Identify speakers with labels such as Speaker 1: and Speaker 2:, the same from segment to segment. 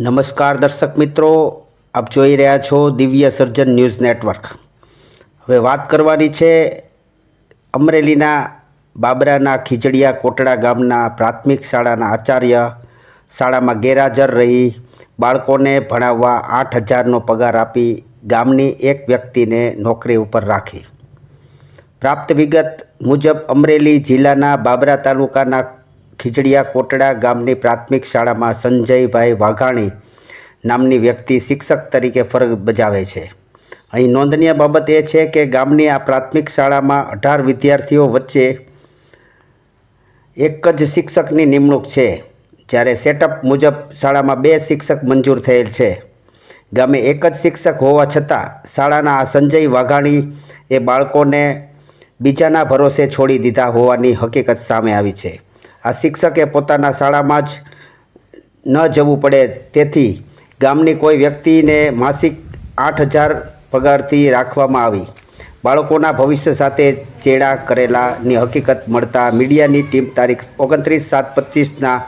Speaker 1: નમસ્કાર દર્શક મિત્રો, આપ જોઈ રહ્યા છો દિવ્ય સર્જન ન્યૂઝ નેટવર્ક. હવે વાત કરવાની છે અમરેલીના બાબરાના ખીજડીયા કોટડા ગામના પ્રાથમિક શાળાના આચાર્ય, શાળામાં ગેરહાજર રહી બાળકોને ભણાવવા આઠ હજારનો પગાર આપી ગામની એક વ્યક્તિને નોકરી ઉપર રાખી. પ્રાપ્ત વિગત મુજબ અમરેલી જિલ્લાના બાબરા તાલુકાના ખીજડીયા કોટડા ગામની પ્રાથમિક શાળામાં સંજયભાઈ વાઘાણી નામની વ્યક્તિ શિક્ષક તરીકે ફરજ બજાવે છે. અહીં નોંધનીય બાબત એ છે કે ગામની આ પ્રાથમિક શાળામાં અઢાર વિદ્યાર્થીઓ વચ્ચે એક જ શિક્ષકની નિમણૂક છે, જ્યારે સેટઅપ મુજબ શાળામાં બે શિક્ષક મંજૂર થયેલ છે. ગામે એક જ શિક્ષક હોવા છતાં શાળાના આ સંજય વાઘાણી એ બાળકોને બીજાના ભરોસે છોડી દીધા હોવાની હકીકત સામે આવી છે. આ શિક્ષકે પોતાના શાળામાં જ ન જવું પડે. તેથી ગામની કોઈ વ્યક્તિને માસિક આઠ હજાર પગારથી રાખવામાં આવી. બાળકોના ભવિષ્ય સાથે ચેડા કરેલાની હકીકત મળતા મીડિયાની ટીમ તારીખ ઓગણત્રીસ સાત પચીસના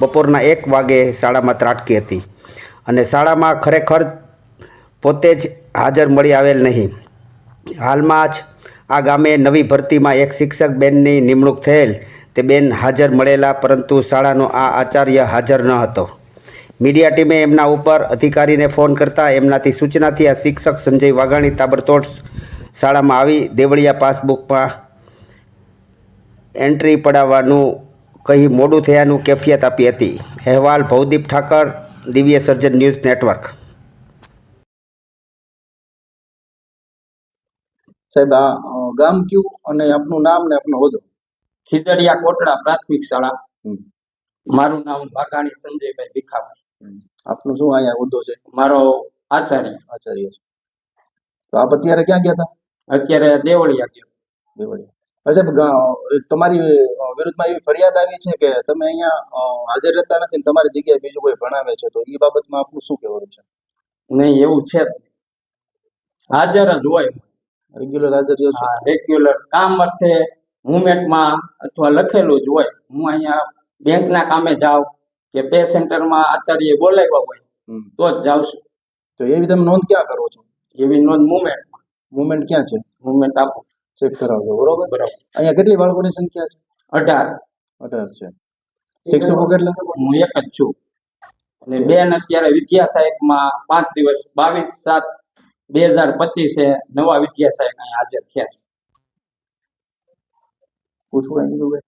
Speaker 1: બપોરના એક વાગે શાળામાં ત્રાટકી હતી અને શાળામાં ખરેખર પોતે જ હાજર મળી આવેલ નહીં. હાલમાં જ આ ગામે નવી ભરતીમાં એક શિક્ષક બેનની નિમણૂક થયેલ તે બેન હાજર મળેલા, પરંતુ શાળાનો આ આચાર્ય હાજર ન હતો. મીડિયા ટીમે એમના ઉપર અધિકારીને ફોન કરતાં એમનાથી સૂચનાથી આ શિક્ષક સંજય વાઘાણી તાબડતોડ શાળામાં આવી દેવળિયા પાસબુકમાં એન્ટ્રી પડાવવાનું કહી મોડું થયાનું કેફિયત આપી હતી. અહેવાલ, ભવદીપ ઠાકર, દિવ્ય સર્જન ન્યૂઝ નેટવર્ક.
Speaker 2: સાહેબ, આ ગામ કયું અને આપનું નામ ને આપનો હોદ્દો?
Speaker 3: ખીજડીયા કોટડા પ્રાથમિક શાળા. મારું નામ વાઘાણી સંજયભાઈ ભીખાભાઈ.
Speaker 2: આપનું શું અહીંયા હોદ્દો છે?
Speaker 3: મારો આચાર્ય.
Speaker 2: આચાર્ય છે. તો આપ અત્યારે ક્યાં ગયા હતા?
Speaker 3: અત્યારે દેવળિયા ગયો.
Speaker 2: દેવળિયા. સાહેબ તમારી વિરુદ્ધમાં એવી ફરિયાદ આવી છે કે તમે અહીંયા હાજર રહેતા નથી ને તમારી જગ્યાએ બીજું કોઈ ભણાવે છે તો એ બાબતમાં આપનું શું કહેવાનું છે?
Speaker 3: નહીં એવું છે. હાજર જ હોય.
Speaker 2: રેગ્યુલર હાજર
Speaker 3: રેગ્યુલર કામ અર્થે મુવમેન્ટમાં અથવા લખેલું જ હોય. હું અહીંયા બેંકના કામે જાઉં કે પે સેન્ટરમાં આચાર્ય બોલાવ્યા હોય તો જ જાઉં છું.
Speaker 2: તો એવી તમે નોંધ ક્યાં કરો છો?
Speaker 3: એવી નોંધ મુવમેન્ટમાં
Speaker 2: મુવમેન્ટ ક્યાં છે?
Speaker 3: મુવમેન્ટ આપો
Speaker 2: ચેક કરાવજો બરોબર?
Speaker 3: બરાબર.
Speaker 2: અહીંયા કેટલી બાળકોની સંખ્યા છે?
Speaker 3: અઢાર.
Speaker 2: અઢાર છે. શિક્ષકો કેટલા?
Speaker 3: હું એક જ છું. અને બેન અત્યારે વિદ્યા સહાયકમાં પાંચ દિવસ બાવીસ સાત બે હજાર પચીસે નવા વિદ્યા સહાયક અહીંયા હાજર થયા છે.
Speaker 2: પૂછવું એમ બીજું કઈ?